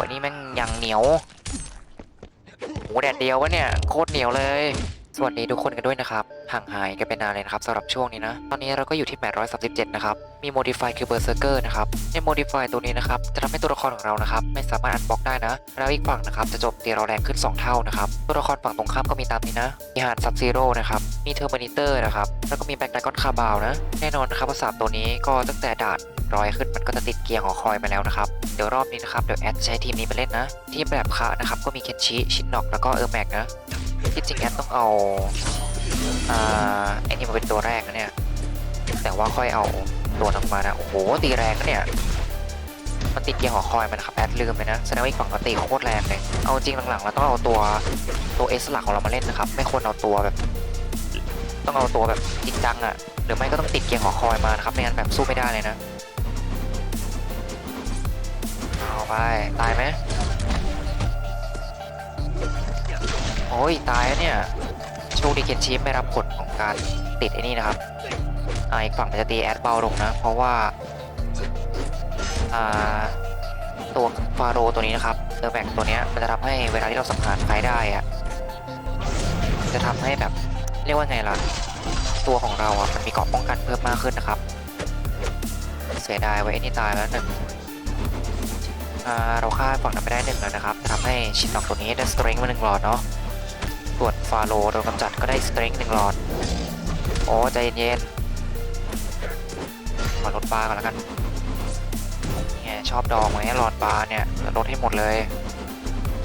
อันนี้แม่งยังเหนียวโอ้แดดเดียววะเนี่ยโคตรเหนียวเลย สวัสดีทุกคนกันด้วยนะครับ ห่างหายกันเป็นนานเลยนะครับสำหรับช่วงนี้นะ ตอนนี้เราก็อยู่ที่แมทร้อยสามสิบเจ็ดนะครับ มีโมดิฟายคือเบอร์เซอร์เกอร์นะครับ ในโมดิฟายตัวนี้นะครับ จะทำให้ตัวละครของเรานะครับ ไม่สามารถอัดบล็อกได้นะ แล้วอีกฝั่งนะครับ จะจบตีเราแรงขึ้น 2 เท่านะครับ ตัวละครฝั่งตรงข้ามก็มีตามนี้นะมีฮานซับซีโร่นะครับ มีเทอร์มินิเตอร์นะครับ แล้วก็มีแบ็กไดกอนคาบาวนะ แน่นอนนะครับว่าสามตัวนี้ก็ตั้งแต่ดาด รอยขึ้นมันก็จะติดเกียร์ของคอยมาแล้วนะครับ เดี๋ยวรอบนี้นะครับเดี๋ยวแอดใช้ทีมนี้ไปเล่นนะ ทีมแบบคะนะครับก็มีเคนชิชินนอกแล้วก็เออร์แม็กนะที่จริงแอดต้องเอาอ่าไอ้นี่มาเป็นตัวแรกนะเนี่ยแต่ว่าค่อยเอาตัวตั้กมานะโอ้โหตีแรงนะเนี่ยมันติดเกียร์หอคอยมันครับแอดลืมไปนะแสดงว่าอีกฝั่งก็ตีโคตรแรงเลยเอาจริงหลังๆเราต้องเอาตัวตัวเอสหลักของเรามาเล่นนะครับไม่ควรเอาตัวแบบ ต้องเอาตัวแบบจริงจังอะ่ะหรือไม่ก็ต้องติดเกียร์หอคอยมานะครับไม่งั้นแบบสู้ไม่ได้เลยนะ ไป ตายไหมโอ้ย ตายแล้วเนี่ย โชคดีเคนชิไม่รับผลของการติดไอ้นี่นะครับอ่าอีกฝั่งมันจะตีแอดเบาลงนะ เพราะว่า อ่า ตัวฟาโรตัวนี้นะครับเซอร์แบกตัวเนี้ยมันจะทำให้เวลาที่เราสังหารใครได้อะจะทำให้แบบ เรียกว่าไงล่ะ ตัวของเราอะมันมีเกราะป้องกันเพิ่มมากขึ้นนะครับ เสียดายไว้ไอ้นี่ตายแล้วหนึ่ง เราฆ่าฝั่งนั้นไปได้หนึ่งแล้วนะครับจะทำให้ชินนอกตัวนี้ได้สตริงมาหนึ่งหลอดเนาะส่วนฟาโลโดนกำจัดก็ได้สตริงหนึ่งหลอด โอ้ใจเย็นๆมาลดปลาก่อนแล้วกันนี่ไงชอบดองไหมหลอดปลาเนี่ยลดให้หมดเลย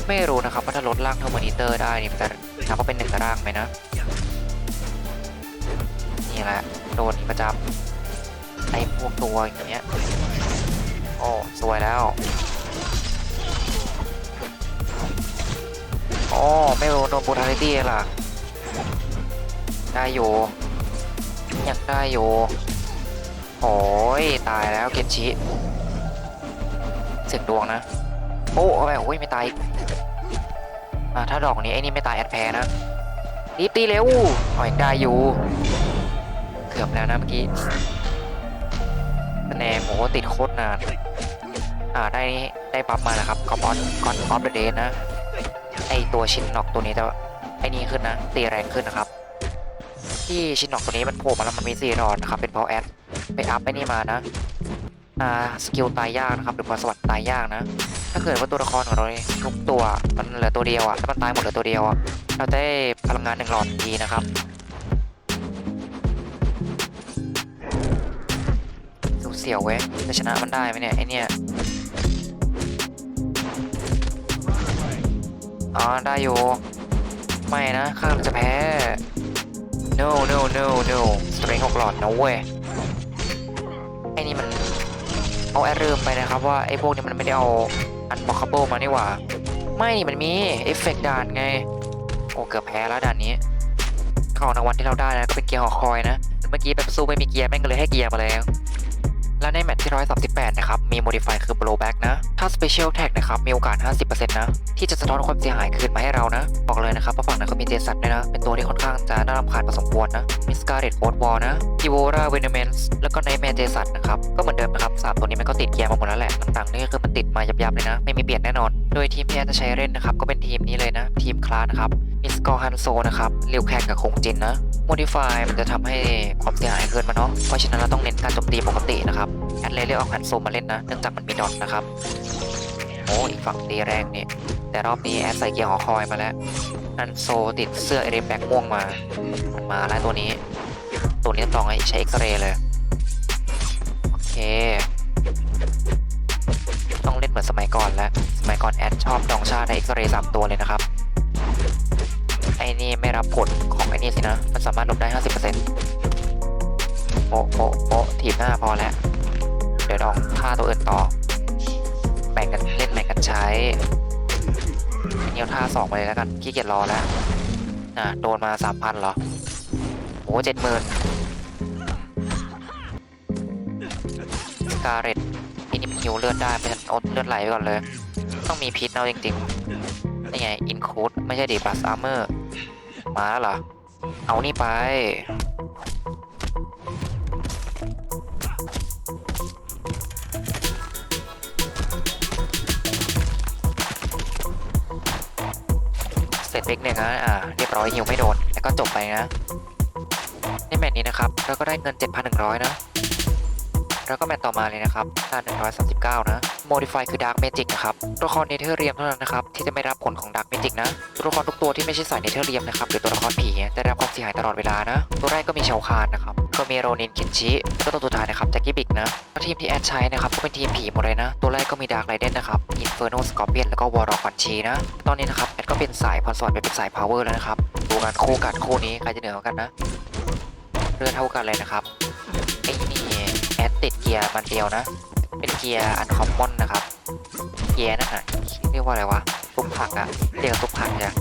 ไม่รู้นะครับว่าถ้าลดร่างเทอร์มินิเตอร์ได้นี่มันจะนับว่าเป็นหนึ่งร่างไหมนะนี่แหละโดนประจำไอ้พวกตัวอย่างเงี้ยโอ้สวยแล้ว อ๋อไม่รู้โดนบูทาริตี้ล่ะ ได้อยู่ยังได้อยู่ โอ้ยตายแล้วเกนชิเสียงดวงนะ โอ้เอาไปโอ้ยไม่ตายอีกอ่าถ้าดอกนี้ไอ้นี่ไม่ตายแอดแพ้นะรีบตีเร็วอ๋อยได้อยู่ เกือบแล้วนะเมื่อกี้คะแนนโอ้ติดโคตรนานอ่าได้ได้บัฟมานะครับก็บอสก่อนออฟเดอะเดย์นะ ไอตัวชินน็อกตัวนี้จะไอนี่ขึ้นนะตีแรงขึ้นนะครับ ที่ชินน็อกตัวนี้มันโผล่มาแล้วมันมีสี่หลอดนะครับเป็นพราะแอดไปอัพไอนี่มานะอ่าสกิลตายยากนะครับหรือว่าสวัสดตายยากนะ ถ้าเกิดว่าตัวละครของเราทุกตัวมันเหลือตัวเดียวอะถ้ามันตายหมดเหลือตัวเดียวอะเราได้พลังงานหนึ่งหลอดทีนะครับดูเสียวเว้ยจะชนะมันได้ไหมเนี่ยไอเนี่ย อ๋อได้อยู่ ไม่นะข้าจะแพ้ no no no no สเตรงหกหลอดนะเว้ยไอ้นี่มัน เอาแอดเริ่มไปนะครับว่าไอ้พวกนี้มันไม่ได้เอาอันบ็อกคาเบิลมานี่หว่า ไม่นี่มันมีเอฟเฟกต์ด่านไง โอ้เกือบแพ้แล้วด่านนี้ของรางวัลที่เราได้นะก็เป็นเกียร์หอคอยนะ เมื่อกี้แบบสู้ไม่มีเกียร์แม่งก็เลยให้เกียร์มาแล้ว และในแมตช์ที่ 138 นะครับ มี modify คือ blowback นะ ถ้า special tag นะครับ มีโอกาส 50%นะ ที่จะสะท้อนความเสียหายคืนมาให้เรานะ บอกเลยนะครับว่าฝั่งนั้นเขามีเจสันด้วยนะ เป็นตัวที่ค่อนข้างจะน่ารำคาญพอสมควรนะ มี scarlet o a t wall นะ e v o r a venomens แล้วก็ nightmare เจสันนะครับ ก็เหมือนเดิมนะครับสามตัวนี้มันก็ติดเกียร์มาหมดแล้วแหละ ต่างๆนี่ก็คือมันติดมายับๆเลยนะ ไม่มีเปลี่ยนแน่นอน โดยทีมที่แอนจะใช้เล่นนะครับ ก็เป็นทีมนี้เลยนะ ทีมคลาสนะครับ มีสกอร์ฮันโซนะครับริวแคนกับคงจินนะ modify มันจะทำให้ความเสียหายเกินมาเนาะ เพราะฉะนั้นเราต้องเน้นการโจมตีปกตินะครับ แอดเลยเลือกเอาฮันโซมาเล่นนะ เนื่องจากมันมีดอทนะครับ โอ้อีกฝั่งตีแรงนี่ แต่รอบนี้แอดใส่เกียร์หอคอยมาแล้วฮันโซติดเสื้อเอรมแบ็กม่วงมา มันมาแล้วตัวนี้ ตัวนี้ต้องให้ใช้เอ็กซเรย์เลย โอเค ต้องเล่นเหมือนสมัยก่อนแล้ว สมัยก่อนแอดชอบดองชาได้เอ็กซเรย์สามตัวเลยนะครับ อ้นี่ไม่รับผลของไอ้นี่สินะ มันสามารถหลบได้ 50%โปะโปะโปะทีบหน้าพอแล้ว เดี๋ยวลองฆ่าตัวอื่นต่อ แบ่งกันเล่นแบ่งกันใช้อันนี้เอาท่าสองไปเลยแล้วกันขี้เกียจรอแล้วนะโดนมาสามพันเหรอโอ้เจ็ดหมื่นสกาเรตอันนี้มันฮิวเลือดได้เพราฉันอาเลือดไหลไปก่อนเลย ต้องมีพิษเอาจริงๆนี่ไง อินคูดไม่ใช่ดีบัสอาร์เมอร์ ม้าล่ะ เอานี่ไป เสร็จเล็กเนี่ยนะอ่าเรียบร้อยยิวไม่โดน แล้วก็จบไปนะ ในแมตช์นี้นะครับ เราก็ได้เงิน 7,100 นะ แล้วก็แมตช์ต่อมาเลยนะครับค่า139 นะ Modify คือ Dark Magic นะครับตัวละครเนเธอร์เรียมเท่านั้นนะครับที่จะไม่รับผลของ Dark Magic นะตัวละครทุกตัวที่ไม่ใช่สายเนเธอร์เรียมนะครับหรือตัวละครผีจะได้รับความเสียหายตลอดเวลานะ ตัวแรกก็มีชาวคานนะครับก็มีโรนินคินชิแล้วก็ตัวสุดท้ายนะครับแจ็คกี้บิกนะแล้วทีมที่แอดใช้นะครับก็เป็นทีมผีหมดเลยนะ ตัวแรกก็มีดาร์กไรเดนนะครับอินเฟอร์โนสกอร์เปียนแล้วก็วอร์รอควันชีนะ ตอนนี้นะครับแอดก็เป็นสายพรสวรรค์ไปเป็นสายพาวเวอร์แล้วนะครับดูกันคู่กัดคู่นี้ใครจะเหนือกว่ากันนะเรือเท่ากันเลยนะครับ ติดเกียร์มันเดียวนะ เป็นเกียร์อันคอมมอนนะครับ เกียร์นั่นน่ะเรียกว่าอะไรวะตุกผักอะเรียกตุกผักจ้ะ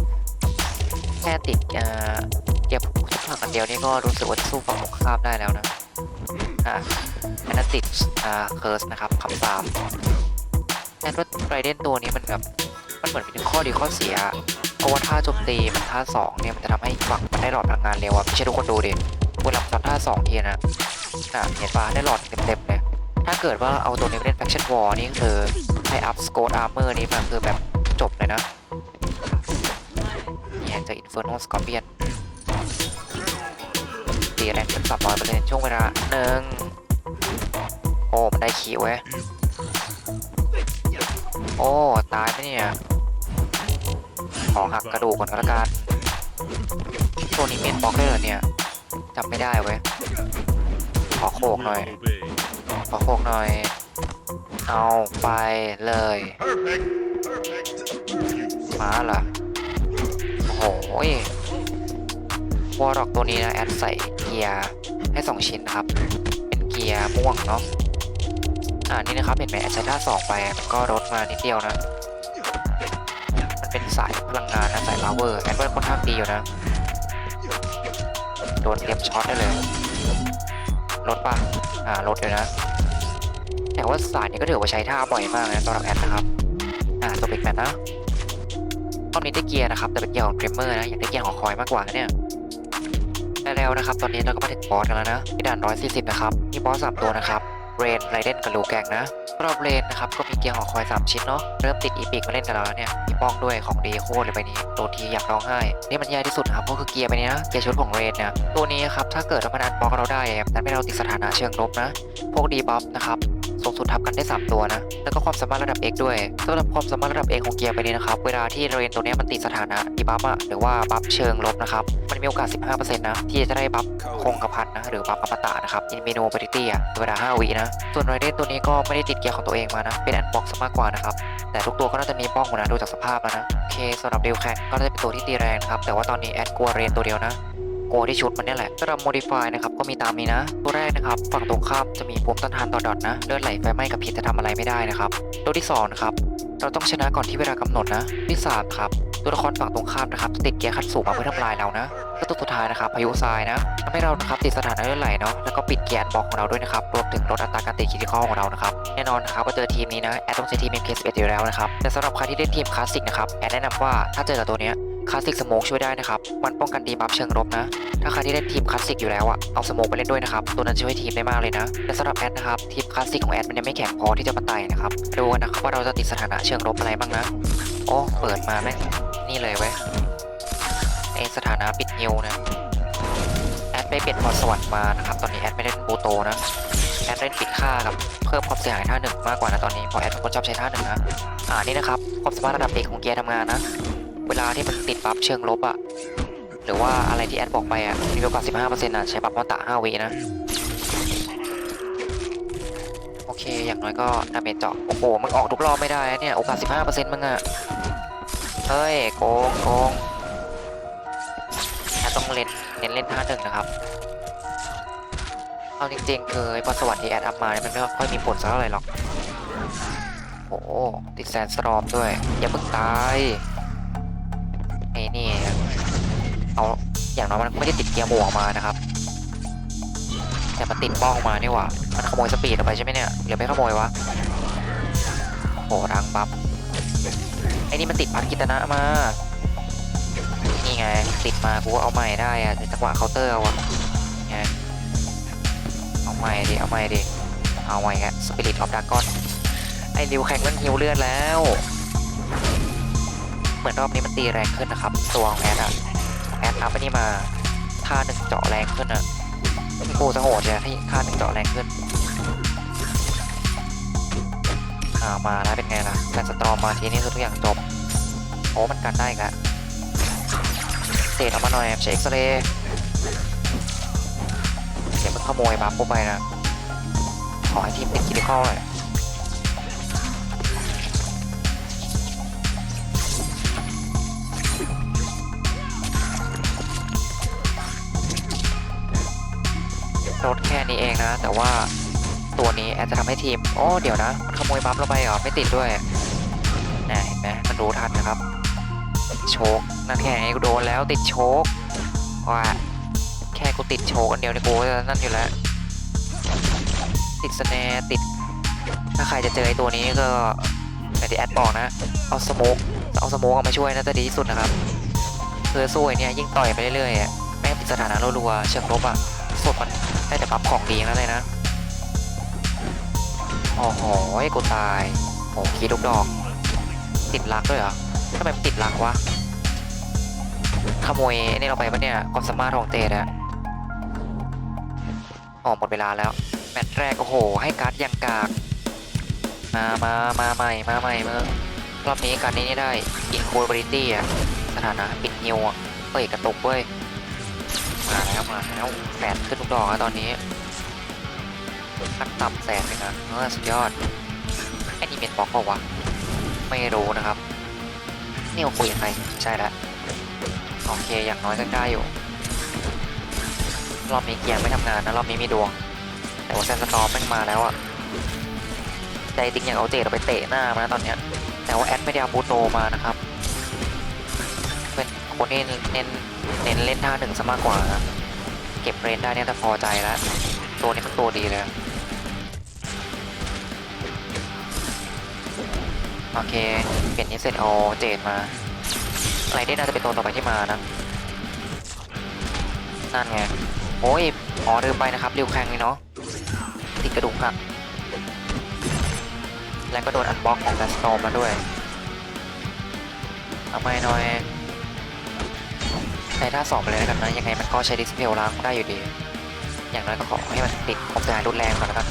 แค่ติดเกียร์ตุ๊กผักอันเดียวนี่ก็รู้สึกว่าสู้ฝั่งตรงข้ามได้แล้วนะอะอันนั้นติดอ่าเคิร์สนะครับคำสาปแอดว่าไรเดนตัวนี้มันแบบมันเหมือนเป็นข้อดีข้อเสีย เพราะว่าท่าโจมตีมันท่าสองเนี่ยมันจะทำให้ฝั่งมันได้หลอดพลังงานเร็วอะไม่ใช่ทุกคนดูดิเวลาทำท่าสองทีนะ อะเห็นปะได้หลอดเต็มๆเลยถ้าเกิดว่าเอาตัวนี้ไปเล่น Faction War นี่คือให้อัพสโกดอาร์เมอร์นี่มันคือแบบจบเลยนะเนี่ยเจะ Inferno Scorpion ตีแรงเป็นสามร้อยเปเซ็นต์ช่วงเวลาหนึ่งโอ้ มันได้ขีเว้ยโอ้ ตายไหมเนี่ยขอหักกระดูกก่อนก็แล้วกันตัวนี้เมนบล็อกได้เหรอเนี่ยจำไม่ได้เว้ย อโขกหน่อย ขอโขกหน่อย เอาไปเลยมาล่ะโอ้โหวอร์ร็อกตัวนี้นะแอดใส่เกียร์ให้ 2 ชิ้นนะครับ เป็นเกียร์ม่วงเนาะอ่านี่นะครับเห็นไหมแอดใช้ท่าสองไปก็ลดมานิดเดียวนะ มันเป็นสายพลังงานนะสายลาเวอร์แอดว่าค่อนข้างดีอยู่นะ โดนเตรียมช็อตได้เลย ลดป่ะ อ่าลดเลยนะ แต่ว่าสายนี้ก็ถือว่าใช้ท่าบ่อยมากนะสำหรับแอดนะครับ อ่าตัวเบรกแมนนะตอนนี้ได้เกียร์นะครับ แต่เป็นเกียร์ของเทรมเมอร์นะ อยากได้เกียร์ของคอยมากกว่านะเนี่ยได้แล้วนะครับ ตอนนี้เราก็มาถึงบอสกันแล้วนะที่ด่าน 140 นะครับมีบอส3ตัวนะครับเรนไรเดนกับลูแกงนะรับเรนนะครับก็มีเกียร์ของคอย 3 ชิ้นเนาะเริ่มติดอีพิกมาเล่นกันแล้วเนี่ย ป้องด้วยของดีโคตรเลยไปนี้ตัวทีอยากร้องไห้ นี่มันแย่ที่สุดครับก็คือเกียร์ไปนี้นะเกียร์ชุดของเรดนะตัวนี้ครับถ้าเกิดว่ามันอันบล็อกเราได้นั่นไม่เราติดสถานะเชิงลบนะพวกดีบัฟนะครับ สูงสุดทับกันได้ 3 ตัวนะ แล้วก็ความสามารถระดับ X ด้วยสำหรับความสามารถระดับ X ของเกียร์ไปนี้นะครับ เวลาที่เรนตัวเนี้ยมันติดสถานะดีบัฟอะหรือว่าบัฟเชิงลบนะครับ มันมีโอกาส 15%นะ ที่จะได้บัฟคงกระพันนะ หรือบัฟอมตะนะครับอินเมโนเบริตี้อะเวลา 5วินะ ส่วนไรเดนตัวนี้ก็ไม่ได้ติดเกียร์ของตัวเองมานะ เป็นอันบ็อกซ์มากกว่านะครับ แต่ทุกตัวก็น่าจะมีป้องหมดนะดูจากสภาพแล้วนะ โอเคสำหรับเดลแข่งก็น่าจะเป็นตัวที่ตีแรงนะครับ แต่ว่าตอนนี้แอดกลัวเรนตัวเดียวนะ โกที่ชุดมันนี่แหละสำหรับ modify นะครับก็มีตามนี้นะ ตัวแรกนะครับ ฝั่งตรงข้ามจะมีภูมิต้านทานต่อดอทนะเลือดไหลไฟไหม้กับพิษจะทำอะไรไม่ได้นะครับ ตัวที่2นะครับเราต้องชนะก่อนที่เวลากำหนดนะที่3ครับตัวละครฝั่งตรงข้ามนะครับติดเกียร์ขั้นสูงมาเพื่อทำลายเรานะและตัวสุดท้ายนะครับพายุทรายนะทำให้เรานะครับติดสถานะเลือดไหลเนาะแล้วก็ปิดเกียร์อันบอกของเราด้วยนะครับรวมถึงลดอัตราการติดคิดข้อของเรานะครับแน่นอนนะครับว่าเจอทีมนี้นะแอดต้องใช้ทีม MK11 อยู่แล้วนะครับแต่สำหรับใครที่เล่นทีมคลาสสิกนะครับแอดแนะนำว่าถ้าเจอกับตัวเนี้ย คลาสสิกสโมกช่วยได้นะครับ มันป้องกันดีบัฟเชิงลบนะ ถ้าใครที่เล่นทีมคลาสสิกอยู่แล้วอะเอาสโมกไปเล่นด้วยนะครับ ตัวนั้นช่วยทีมได้มากเลยนะ แต่สำหรับแอดนะครับ ทีมคลาสสิกของแอดมันยังไม่แข็งพอที่จะมาไต่นะครับ ดูกันนะครับว่าเราจะติดสถานะเชิงลบอะไรบ้างนะ โอ้ เปิดมาแม่นี่เลยเว้ยไอสถานะปิดนิวนะ แอดไปเปลี่ยนพรสวรรค์มานะครับ ตอนนี้แอดไม่เล่นบูโตนะ แอดเล่นปิดค่ากับเพิ่มความเสียหายท่าหนึ่งมากกว่านะตอนนี้เพราะแอดเป็นคนชอบใช้ท่าหนึ่งนะ อ่านี่นะครับความสามารถระดับเอกของเกียร์ทำงานนะ เวลาที่มันติดบัฟเชิงลบอะหรือว่าอะไรที่แอดบอกไปอะมีโอกาส 15%นะใช้บัฟมอตะ5วินะ โอเค อย่างน้อยก็ดาเมจเจาะโอ้โห มึงออกทุกรอบไม่ได้เนี่ย โอกาส 15%มึงอะเฮ้ย โกงโกงแอดต้องเล่นเน้นเล่นท่าหนึ่งนะครับ เอาจริงๆ คือไอ้พรสวรรค์ที่แอดอัพมาเนี่ยมันไม่ค่อยมีผลสักเท่าไหร่หรอกโอ้ติดแซนสตรอมด้วย อย่าเพิ่งตาย อย่างน้อยมันไม่ได้ติดเกียร์หมวกมานะครับ แต่มันติดบ้องมานี่หว่า มันขโมยสปีดออกไปใช่ไหมเนี่ยหรือไม่ขโมยวะโหรังบัฟไอ้นี่มันติดพันกิตนะมา นี่ไง ติดมากูก็เอาใหม่ได้อะในจังหวะเคาน์เตอร์เอาอะไงเอาใหม่ดิ เอาใหม่ดิ เอาใหม่แกสปิริตออฟดากอนไอ้ริวแข่งมันฮิวเลือดแล้ว เหมือนรอบนี้มันตีแรงขึ้นนะครับ ตัวของแอดอะ อดอัพไปนี่มาค่าหนึ่งเจาะแรงขึ้นอะโอ้จะโหดเลยที่ค่าหนึ่งเจาะแรงขึ้นอ่ามาแล้วเป็นไงล่ะแฟนสตรอมมาทีนี้คือทุกอย่างจบโอ้มันกันได้กันเศษออกมาหน่อยใช้เอ็กซเรย์เดี๋ยวมันขโมยบัฟปุ๊บไปนะขอให้ทีมเป็นคิดเข้าหน่อย รถแค่นี้เองนะ แต่ว่าตัวนี้แอดจะทำให้ทีมโอ้เดี๋ยวนะมันขโมยบัฟเราไปเหรอไม่ติดด้วยน่เห็นไหมมันรู้ทันนะครับ โชกนั่นแค่ไงกูโดนแล้วติดโชกว่าแค่กูติดโชกอันเดียวในกูก็นั่นอยู่แล้ว ติดสแนติด ถ้าใครจะเจอไอ้ตัวนี้ก็อย่ที่แอดบอกนะ เอาสโมกเอาสโมกมาช่วยน่าจะดีที่สุดนะครับคือสู้ไอ้เนี่ยยิ่งต่อยไปเรื่อยๆแม่งติดสถานะรัวๆเชิงลบอะสดมัน ได้แต่ปั๊บของดีทั้งนั้นเลยนะ โอ้โหกูตายโอ้คีลูกดอก ติดลักด้วยเหรอทำไมติดลักวะ ขโมยไอ้นี่เราไปปะเนี่ยความสามารถของเตดอะอ๋อหมดเวลาแล้ว แมตช์แรก โอ้โห ให้การ์ดยังกาก มามามาใหม่ มาใหม่เมื่อรอบนี้การนี้นี่ได้ Incurability อะสถานะปิดนิวอะเปิดกระตุกเว้ย แล้วมาแล้วแสนขึ้นทุกดอกแล้วตอนนี้ขั้นต่ำแสนเลยนะเออสุดยอดแอนิเมตบล็อกเปล่าวะไม่รู้นะครับนี่เราคุยกับใครใช่แล้วโอเคอย่างน้อยก็ได้อยู่ รอบนี้เกียร์ไม่ทำงานนะรอบนี้มีดวง แต่ว่าแซนสตอร์มแม่งมาแล้วอะใจจริงอย่างเอาเจดเอาไปเตะหน้ามานะตอนเนี้ยแต่ว่าแอดไม่ได้เอาบูโตมานะครับ เป็นคนที่เน้นเน้นเล่นท่าหนึ่งซะมากกว่านะ เก็บเรนได้เนี่ยแต่พอใจแล้ว ตัวนี้มันตัวดีเลย โอเค เปลี่ยนนี้เสร็จเอาเจดมาอะไรได้น่าจะเป็นตัวต่อไปที่มานะ นั่นไง โอ้ยอ๋อลืมไปนะครับริวแข่งนี่เนาะติดกระดูกหัก แล้วก็โดนอันบล็อกของแบสโตมมาด้วย เอาไมหน่อย ช้ท่าสอบไปเลยแล้วกันนะยังไงมันก็ใช้ดิสเพลล้างได้อยู่ดี อย่างน้อยก็ขอให้มันติดความเสียหายรุนแรงก่อนแล้วกัน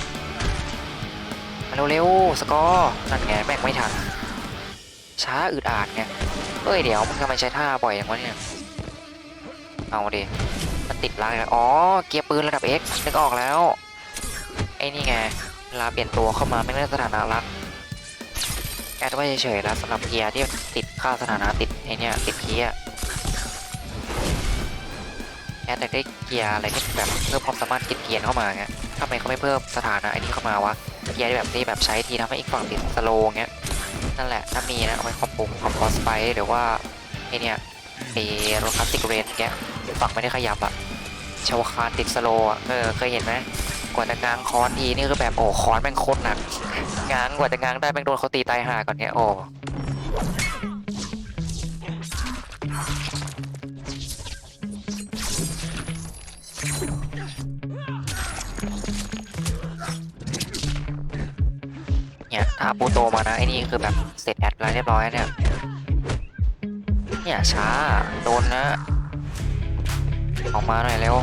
มาเร็วๆสกอร์นั่นไงแม่งไม่ทันช้าอึดอาดไงเอ้ยเดี๋ยวมันทำไมใช้ท่าบ่อยอย่างวะเนี่ยเอาดิมันติดลักเลยอ๋อเกียร์ปืนระดับ X นึกออกแล้วไอ้นี่ไงเวลาเปลี่ยนตัวเข้ามาไม่ได้สถานะลักแอดไว้เฉยๆแล้วสำหรับเกียร์ที่ติดค่าสถานะติดไอ้เนี่ยติดเกียร์ อดอยากได้เกียร์อะไรที่แบบเพิ่มความสามารถกินเกียร์เข้ามาไงทำไมเขาไม่เพิ่มสถานะไอ้นี่เข้ามาวะเกียร์แบบที่แบบใช้ทีทำให้อีกฝั่งติดสโลว์เงี้ยนั่นแหละถ้ามีนะเอาไปคอมปุงคอมคอสไปหรือว่าไอเนี่ยไอโรคลาสสิกเรนแกฝั่งไม่ได้ขยับอะชาวคานติดสโลว์อะเออเคยเห็นไหมกว่าจะง้างคอนทีนี่คือแบบโอ้คอนแม่งโคตรหนักง้างกว่าจะง้างได้แม่งโดนเขาตีตายห่าก่อนเนี่ยโอ้ ถ้าปูโตมานะไอ้นี่คือแบบเสร็จแอดแล้วเรียบร้อยเนี่ย เนี่ยช้า โดนนะ ออกมาหน่อยเร็ว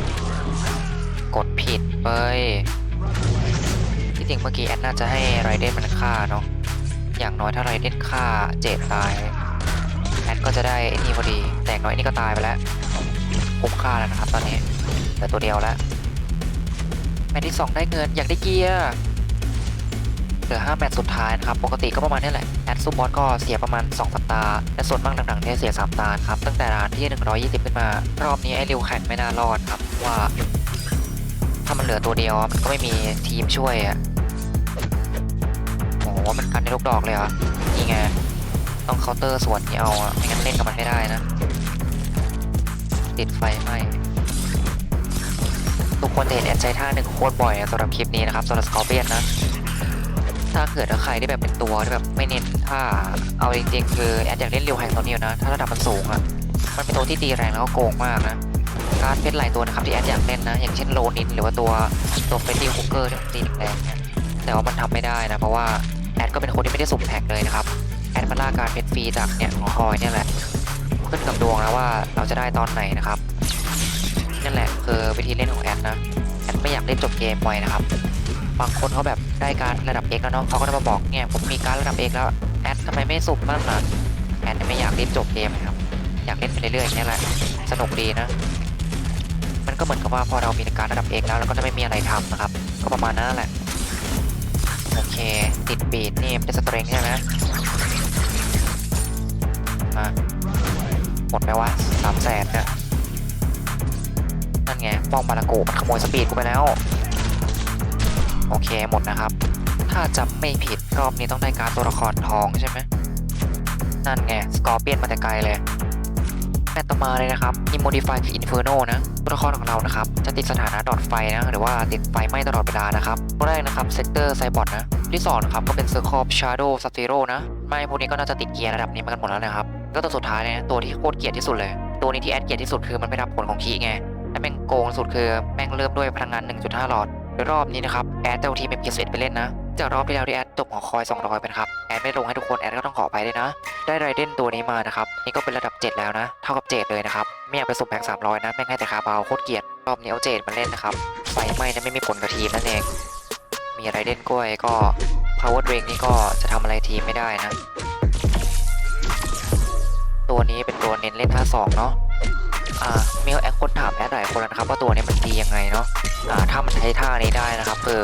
กดผิดเอ้ยที่จริงเมื่อกี้แอดน่าจะให้ไรเดนมันฆ่าเนาะ อย่างน้อยถ้าไรเดนฆ่าเจดตาย แอดก็จะได้ไอ้นี่พอดี แต่น้อยนี่ก็ตายไปแล้วคุ้มค่าแล้วนะครับตอนนี้เหลือตัวเดียวแล้วแมตช์ที่2ได้เงินอยากได้เกียร์ เหลือ 5 แมตช์สุดท้ายนะครับ ปกติก็ประมาณนี้แหละ แอดซูบอสก็เสียประมาณ2สตาร์แต่ส่วนมากหลังๆเนี่ยเสีย 3 ตาครับ ตั้งแต่ร้านที่ 120 ขึ้นมา รอบนี้ไอ้ริวแข่งไม่น่ารอดครับว่า ถ้ามันเหลือตัวเดียวมันก็ไม่มีทีมช่วยอะโอ้โหมันกันในลูกดอกเลยเหรอนี่ไง ต้องเคาน์เตอร์ส่วนที่เอาอะไม่งั้นเล่นกับมันไม่ได้นะ ติดไฟไหมทุกคนจะเห็นแอดใช้ท่าหนึ่งโคตรบ่อยสำหรับคลิปนี้นะครับสำหรับสกอร์เปียนนะ ถ้าเกิดถ้าใครที่แบบเป็นตัวที่แบบไม่เน้นท่าเอาจริงๆคือแอดอยากเล่นเร็วแห่งตัวนี้นะ ถ้าระดับมันสูงอะมันเป็นตัวที่ตีแรงแล้วก็โกงมากนะการเพชรหลายตัวนะครับที่แอดอยากเล่นนะ อย่างเช่นโลนิน หรือว่าตัวตัวเฟรดดี้ฮุกเกอร์ที่มันตีแรงเนี่ยแต่ว่ามันทำไม่ได้นะเพราะว่าแอดก็เป็นคนที่ไม่ได้สุ่มแพ็กเลยนะครับแอดมาล่าการเพชรฟรีจากเนี่ยของคอยเนี่ยแหละขึ้นกับดวงแล้วว่าเราจะได้ตอนไหนนะครับนั่นแหละคือวิธีเล่นของแอดนะแอดไม่อยากเล่นจบเกมบ่อยนะครับบางคนเขาแบบ ได้การระดับ X แล้วเนาะเขาก็จะมาบอกเนี่ยผมมีการระดับ X แล้วแอดทำไมไม่สุ่มบ้างล่ะแอดไม่อยากเล่นจบเกมครับ อยากเล่นไปเรื่อยๆนี้ยแหละสนุกดีนะ มันก็เหมือนกับว่าพอเรามีการระดับ X แล้วเราก็จะไม่มีอะไรทำนะครับ ก็ประมาณนั้นแหละโอเค ติดบีดนี่เป็นสเตรงใช่ไหมมาหมดไปวะสามแสนเนี่ยนั่นไงป้องบาราโกมันขโมยสปีดกูไปแล้ว โอเคหมดนะครับ ถ้าจำไม่ผิดรอบนี้ต้องได้การตัวละครทองใช่ไหมนั่นไงสกอร์เปียนมาแต่ไกลเลยแมตต์ต่อมาเลยนะครับ Immodify คือ Inferno นนะตัวละครของเรานะครับ จะติดสถานะดอดไฟนะหรือว่าติดไฟไหม้ตลอดเวลานะครับตัวแรกนะครับ Sector Cybot นะที่สองนะครับก็เป็น Circle of Shadow s u b z e r o นะไม่พวกนี้ก็น่าจะติดเกียร์ระดับนี้มากันหมดแล้วนะครับก็ตัวสุดท้ายเลยนะตัวที่โคตรเกลียดที่สุดเลย ตัวนี้ที่แอดเกลียดที่สุดคือมันไม่รับผลของคีไงและแม่งโกงสุดคือแม่งเริ่มด้วยพลังงาน 1.5 หลอดรอบนี้นะครับ แอดเจ้าทีมเป็นเกียร์เไปเล่นนะ จากรอบที่แล้วที่แอดจบหอคอย 200เป็นครับ แอดไม่ลงให้ทุกคนแอดก็ต้องขอไปด้วยนะ ได้ไรเดนตัวนี้มานะครับ นี่ก็เป็นระดับ 7 แล้วนะ เท่ากับ 7 เลยนะครับ ไม่อยากไปสุ่มแพ็ก300 นะแม่งให้แต่คาบาโคตรเกลียดรอบนี้เอาเจดมาเล่นนะครับไฟไหม้นะไม่มีผลกับทีมนั่นเอง มีไรเดนกล้วยก็ power drink นี่ก็จะทำอะไรทีมไม่ได้นะ ตัวนี้เป็นตัวเน้นเล่นท่าสองเนาะ อ่ามีแอคคนถามแอดหลายคนแล้วนะครับว่าตัวนี้มันดียังไงเนาะอ่าถ้ามันใช้ท่านี้ได้นะครับคือ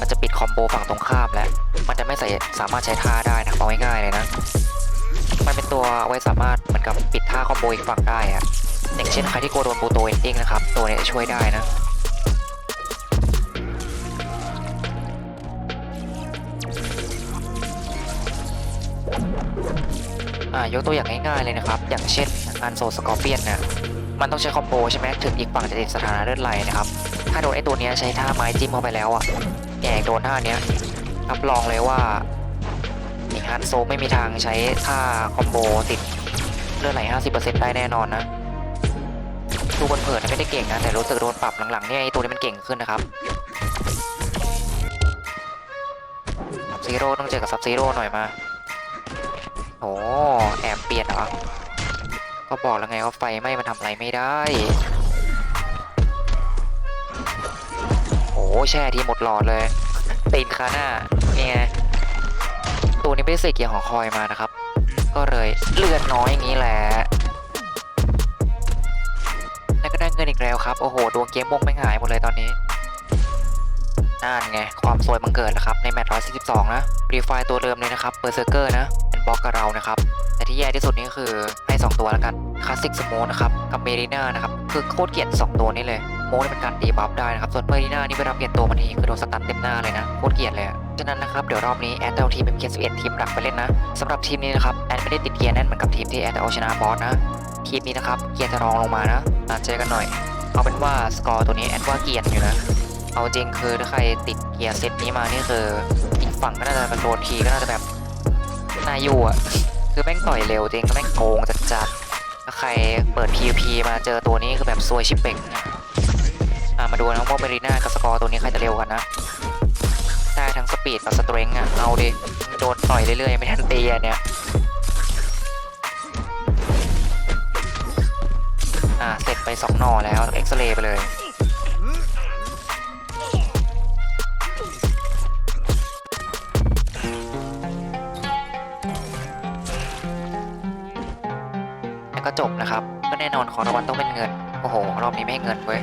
มันจะปิดคอมโบฝั่งตรงข้ามแล้ว มันจะไม่ใส่สามารถใช้ท่าได้นะเอาง่ายๆเลยนะ มันเป็นตัวไว้สามารถเหมือนกับปิดท่าคอมโบอีกฝั่งได้อะอย่างเช่นใครที่กลัวโดนบูโตเอนดิ้งนะครับตัวนี้ช่วยได้นะอายกตัวอย่างง่ายๆเลยนะครับ อย่างเช่นอันโซสกอร์เปียนเนี่ย มันต้องใช้คอมโบใช่ไหมถึงอีกฝั่งจะติดสถานะเลือดไหลนะครับ ถ้าโดนไอ้ตัวนี้ใช้ท่าไม้จิ้มเข้าไปแล้วอะแย่โดนท่าเนี้ยรับรองเลยว่าไอ้ฮันโซไม่มีทางใช้ท่าคอมโบติดเลือดไหล 50%ได้แน่นอนนะดูบนเผินไม่ได้เก่งนะแต่รู้สึกโดนปรับหลังๆเนี่ยไอ้ตัวนี้มันเก่งขึ้นนะครับซับซีโร่ต้องเจอกับซับซีโร่หน่อยมาโอ้แอบเปลี่ยนเหรอ ก็บอกแล้วไงว่าไฟไหม้มันทำอะไรไม่ได้ โอ้แช่ทีหมดหลอดเลยตีนคาหน้าเนี่ยตัวนี้ไม่ได้ใส่เกียร์ขอคอยมานะครับ ก็เลยเลือดน้อยอย่างนี้แหละแล้วก็ได้เงินอีกแล้วครับ โอ้โห ดวงเกมบงไม่หายหมดเลยตอนนี้นั่นไง ความสวยบังเกิดนะครับ ในแมตช์142 นะรีไฟตัวเดิมเลยนะครับเบอร์เซอร์เกอร์นะ เป็นบล็อกกับเรานะครับ ที่แย่ที่สุดนี่คือให้ 2 ตัวแล้วกันคลาสสิกสโมนะครับกับเมริน่านะครับคือโคตรเกลียด2 ตัวนี้เลยโมนี่เป็นการตีบัฟได้นะครับส่วนเมริน่านี่เวลาเปลี่ยนตัวมันทีคือโดนสตันเต็มหน้าเลยนะโคตรเกลียดเลยฉะนั้นนะครับเดี๋ยวรอบนี้แอดเอาทีมเป็นเกียร์11ทีมหลักไปเล่นนะสำหรับทีมนี้นะครับแอดไม่ได้ติดเกียร์แน่นเหมือนกับทีมที่แอดเอาชนะบอสนะทีมนี้นะครับเกียร์จะรองลงมานะตาเจอกันหน่อยเอาเป็นว่าสกอร์ตัวนี้แอดว่าเกียร์อยู่นะเอาจริงคือถ้าใครติดเกียร์เซตนี้มานี่คืออีกฝั่งก็น่าจะโดนทีก็น่าจะแบบน่าอยู่อะ คือแม่งต่อยเร็วจริงก็แม่งโกงจัดๆถ้าใครเปิด PVP มาเจอตัวนี้คือแบบซวยชิบเป่งอะมาดูนะว่าเมริน่ากับสกอร์ตัวนี้ใครจะเร็วกันนะได้ทั้งสปีดกับสเตรงอะเอาดิโดนต่อยเรื่อยๆไม่ทันตีอะเนี่ยอ่าเสร็จไปสองหน่อแล้วเอ็กซเรย์ไปเลย แล้วก็จบนะครับ ก็แน่นอนของรางวัลต้องเป็นเงิน โอ้โห รอบนี้ไม่ให้เงินเว้ย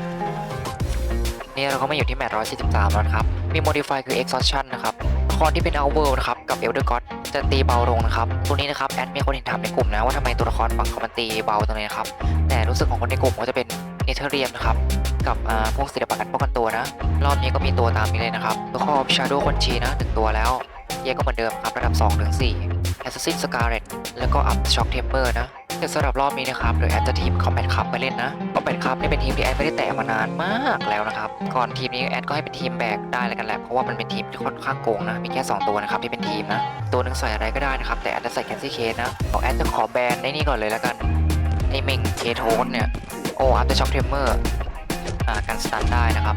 นี่เราก็มาอยู่ที่แมตช์143แล้วครับ มี modify คือ exhaustion นะครับคอนที่เป็น outworld นะครับ กับ elder god จะตีเบาลงนะครับ ตัวนี้นะครับ แอดมีคนเห็นถามในกลุ่มนะว่าทำไมตัวละครฝั่งเขามันตีเบาตรงนี้นะครับ แต่รู้สึกของคนในกลุ่มก็จะเป็นเนเธอร์เรียมนะครับ กับพวกศิลปะการป้องกันตัวนะ รอบนี้ก็มีตัวตามนี้เลยนะครับตัวครอบ Shadow คนชีนะหนึ่งตัวแล้วเย่ก็เหมือนเดิมครับ ระดับ2ถึง4 Assassin Scarlet แล้วก็ Up Shock Temper นะ แต่สำหรับรอบนี้นะครับโดยแอดจะทีม Combat Cup ไปเล่นนะ Combat Cup นี่เป็นทีมที่แอดไม่ได้แตะมานานมากแล้วนะครับก่อนทีมนี้แอดก็ให้เป็นทีมแบกได้แล้วกันแหละเพราะว่ามันเป็นทีมที่ค่อนข้างโกงนะมีแค่ 2 ตัวนะครับที่เป็นทีมนะตัวหนึงใส่อะไรก็ได้นะครับแต่แอดจะใส่แคนซี่เคสนะของแอดจะขอแบนในนี่ก่อนเลยแล้วกันไอเมงเคโทสเนี่ยโอ้อัพเดอร์ช็อคเทมเมอร์อ่ากันสตันได้นะครับ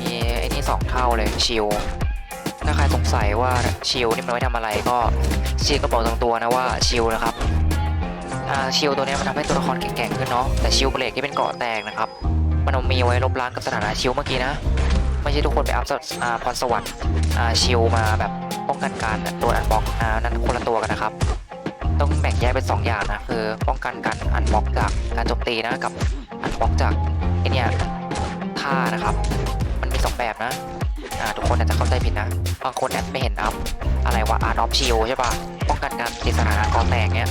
มีไอ้นี่สองเท่าเลยชิลถ้าใครสงสัยว่าชิลนี่มันไว้ทำอะไรก็ชิลก็บอกตรงตัวนะว่าชิลนะครับ ชิลตัวนี้มันทำให้ตัวละครแข็งๆขึ้นเนาะแต่ชิลเบรกที่เป็นเกาะแตกนะครับมันมีไว้ลบล้างกับสถานะชิลเมื่อกี้นะไม่ใช่ทุกคนไปอัพสอ่าพรสวรรค์ชิลมาแบบป้องกันการโดนอันบล็อกนั่นคนละตัวกันนะครับ ต้องแบ่งแยกเป็นสองอย่างนะคือป้องกันการอันบล็อกจากการโจมตีนะกับอันบล็อกจากไอเนี่ยท่านะครับ มันมีสองแบบนะทุกคนอาจจะเข้าใจผิดนะบางคนแอดไม่เห็นอัพอะไรว่าอาร์ตออฟชิลใช่ป่ะป้องกันการติดสถานะเกาะแตกเนี้ย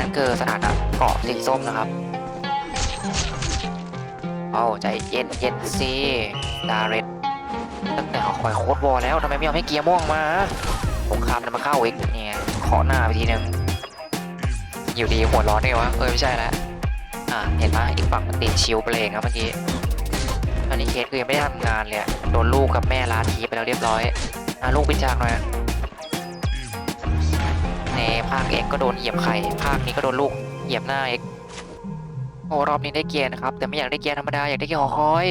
นนั้นคือสถานะเกาะสีส้มนะครับ เอาใจเย็นเย็นสิดาเรตตั้งแต่เขาคอยโคตรวอลแล้วทำไมไม่ยอมให้เกียร์ม่วงมาสงครามมันมาเข้าอีกเนี่ยขอหน้าไปทีนึงอยู่ดีหัวร้อนเนี่ยวะเออไม่ใช่แล้วอ่าเห็นไหมอีกฝั่งมันติดชิวเบรกครับเมื่อกี้ตอนนี้เคสคือยังไม่ได้ทำงานเลยโดนลูกกับแม่ลาทีไปแล้วเรียบร้อยอ่าลูกปิดฉากหน่อย ในภาคเอกก็โดนเหยียบไข่ ภาคนี้ก็โดนลูกเหยียบหน้าเอกโอ้รอบนี้ได้เกียร์นะครับ แต่ไม่อยากได้เกียร์ธรรมดาอยากได้เกียร์หอคอย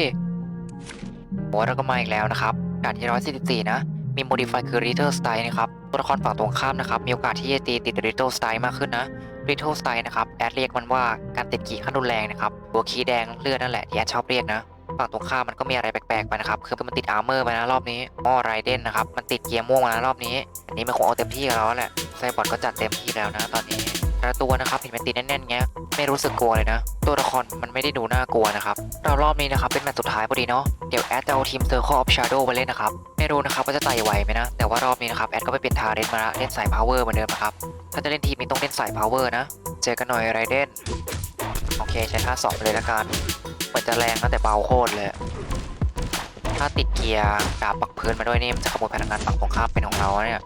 โอ้เราก็มาอีกแล้วนะครับด่านที่144นะ มีโมดิฟายคือ Ritter Style นะครับตัวละครฝั่งตรงข้ามนะครับ มีโอกาสที่จะตีติด Ritter Style มากขึ้นนะ Ritter Style นะครับแอดเรียกมันว่าการติดขีขั้นรุนแรงนะครับตัวขีแดงเลือดนั่นแหละที่แอดชอบเรียกนะฝั่งตรงข้ามมันก็มีอะไรแปลกๆไปนะครับ คือมันติดอาร์เมอร์ไปนะรอบนี้มอไรเดนนะครับ มันติดเกียร์ม่วงนะรอบนี้ อันนี้มันคงเอาเต็มที่กับเราแล้วแหละ ไซบอร์ดก็จัดเต็มที่แล้วนะตอนนี้แต่ละตัวนะครับเห็นมันติดแน่นๆเงี้ยไม่รู้สึกกลัวเลยนะ ตัวละครมันไม่ได้ดูน่ากลัวนะครับเรารอบนี้นะครับเป็นแมตช์สุดท้ายพอดีเนาะเดี๋ยวแอดจะเอาทีม Circle of Shadow ไปเล่นนะครับไม่รู้นะครับว่าจะไต่ไหวไหมนะ แต่ว่ารอบนี้นะครับแอดก็ไปเป็นทาเล่นมาละเล่นสาย Power เหมือนเดิมนะครับถ้าจะเล่นทีมนี้ต้องเล่นสาย Power นะ เจอกันหน่อยไรเดนโอเคใช้ท่าสองเลยละกันเหมือนจะแรงนะแต่เบาโคตรเลยถ้าติดเกียร์ดาบปักพื้นมาด้วยนี่มันจะขโมยพลังงานฝั่งตรงข้ามเป็นของเราเนี่ย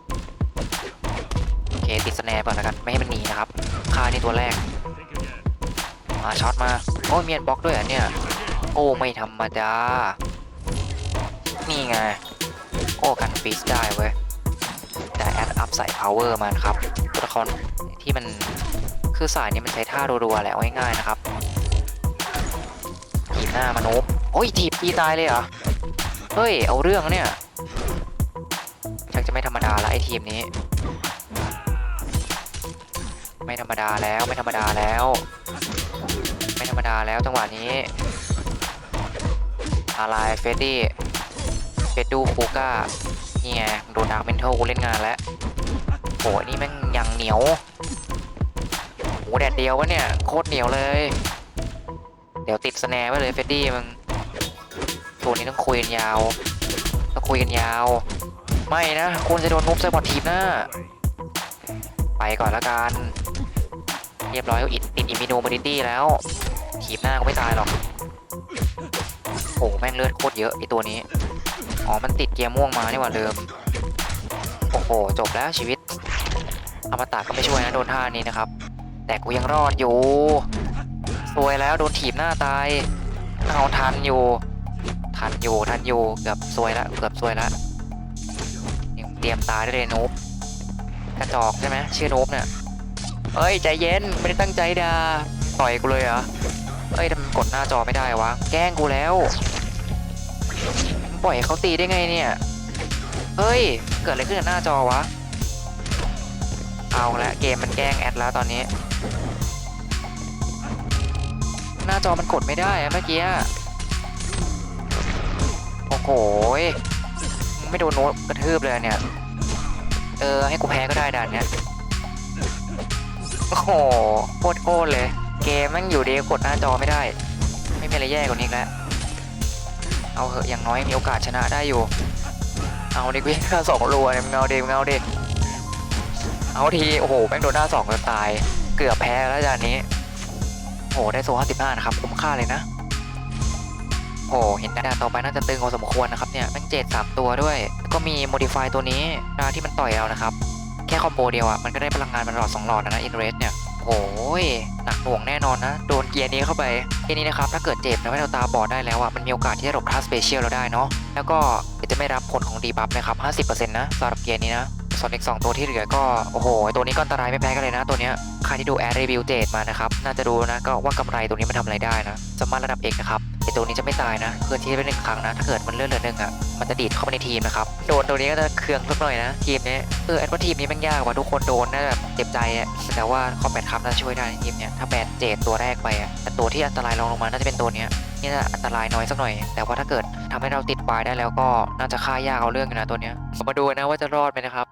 เคติดสแนร์ก่อนแล้วกันไม่ให้มันหนีนะครับค่านี่ตัวแรกมาช็อตมาโอ้ยเมียนบล็อกด้วยเหรอะเนี่ยโอ้ไม่ธรรมดา นี่ไง โอ้กันฟีสได้เว้ย แต่แอดอัพใส่ power มันครับตัวละครที่มันคือสายนี้มันใช้ท่ารัวๆแหละเอาง่ายๆนะครับถีบหน้ามนุษย์โอ้ยถีบตีตายเลยเหรอ เฮ้ย เอาเรื่องเนี่ยชักจะไม่ธรรมดาละไอทีมนี้ ไม่ธรรมดาแล้วไม่ธรรมดาแล้ว ไม่ธรรมดาแล้วจังหวะนี้ อะไรเฟดดี้เฟดดูคูก้านี่ไงโดนดาร์กเมนเทลกูเล่นงานแล้วโหนี่แม่งยังเหนียวหูแดดเดียววะเนี่ยโคตรเหนียวเลย เดี๋ยวติดสแนร์ไว้เลยเฟดดี้มึงตัวนี้ต้องคุยกันยาวต้องคุยกันยาว ไม่นะคุณจะโดนนุบใส่บอลทีมหน้าไปก่อนละกัน เรียบร้อยอิดติดอิมิโนบิลิตี้แล้วถีบหน้าก็ไม่ตายหรอกโอ้แม่งเลือดโคตรเยอะไอตัวนี้ อ๋อ มันติดเกียร์ม่วงมานี่หว่าเดิม โอ้โห จบแล้วชีวิต อมตะก็ไม่ช่วยนะโดนท่านี้นะครับ แต่กูยังรอดอยู่สวยแล้วโดนถีบหน้าตาย เอาทันอยู่ ทันอยู่ทันอยู่เกือบซวยละเกือบซวยละยังเตรียมตายได้เลยนูบกระจอกใช่ไหมชื่อนูบเนี่ย เอ้ยใจเย็นไม่ได้ตั้งใจดาต่อยกูเลยเหรอเอ้ยทำไมกดหน้าจอไม่ได้วะแกล้งกูแล้วปล่อยเขาตีได้ไงเนี่ยเฮ้ยเกิดอะไรขึ้นกับหน้าจอวะเอาละเกมมันแกล้งแอดแล้วตอนนี้ หน้าจอมันกดไม่ได้อะเมื่อกี้โอ้โหยไม่โดนโน้ตกระทืบเลยเนี่ยเออให้กูแพ้ก็ได้ด่านเนี้ย โอ้โหโคตรโคตรเลย เกมแมันอยู่ดีกดหน้าจอไม่ได้ ไม่มีอะไรแย่กว่านี้แล้ว เอาเหอะอย่างน้อยมีโอกาสชนะได้อยู่ เอาดิวิ่งหน้าสองรัวเนี่ยมึงเดมึงาเดิเอาทีโอ้โหแม่งโดนหน้าสองจนตาย เกือบแพ้แล้วจานนี้โอ้โหได้โซ่ห้าสิบห้านะครับคุ้มค่าเลยนะโอ้โหเห็นดาต่อไปน่าจะตึงพอสมควรนะครับเนี่ยแม่งเจ็ดสามตัวด้วย ก็มีโมดิฟายตัวนี้ดาที่มันต่อยเรานะครับ ค่คอมโบเดียวอะมันก็ได้พลังงานมันหลอดสองหลอดนะอินเรสเนี่ยโอ้ยหนักหน่วงแน่นอนนะ โดนเกียร์นี้เข้าไปเกียร์นี้นะครับ ถ้าเกิดเจ็บนะไม่เราตาบอดได้แล้วอะมันมีโอกาสที่จะหลบท่าสเปเชียลเราได้เนาะแล้วก็จะไม่รับผลของดีบัฟนะครับ 50%นะสำหรับเกียร์นี้นะ ส่วนอีกสองตัวที่เหลือก็ โอ้โห ตัวนี้ก็อันตรายไม่แพ้กันเลยนะ ตัวเนี้ยใครที่ดูแอร์รีวิวเจดมานะครับ น่าจะรู้นะก็ว่ากำไรตัวนี้มันทำอะไรได้นะสมารถระดับเอกนะครับไอตัวนี้จะไม่ตายนะเพื่อนที่ไปหนึ่งครั้งนะ ถ้าเกิดมันเลื่อนเหลือหนึ่งอะมันจะดีดเข้าไปในทีมนะครับโดนตัวนี้ก็จะเคืองสักหน่อยนะทีมนี้เออแอดว่าทีมนี้แม่งยากว่ะทุกคนโดนน่าแบบเจ็บใจอะแต่ว่าคอมแบทครับน่าช่วยได้นทีมเนี้ยถ้าแบนเจดตัวแรกไปอะแต่ตัวที่อันตรายรองลงมาน่าจะเป็นตัวเนี้ยนี่น่าอันตรายน้อยสักหน่อย แต่ว่าถ้าเกิดทำให้เราติดวายได้แล้วก็น่าจะฆ่ายากเอาเรื่องอยู่นะตัวเนี้ยมาดูนะว่าจะรอดไหมนะครับ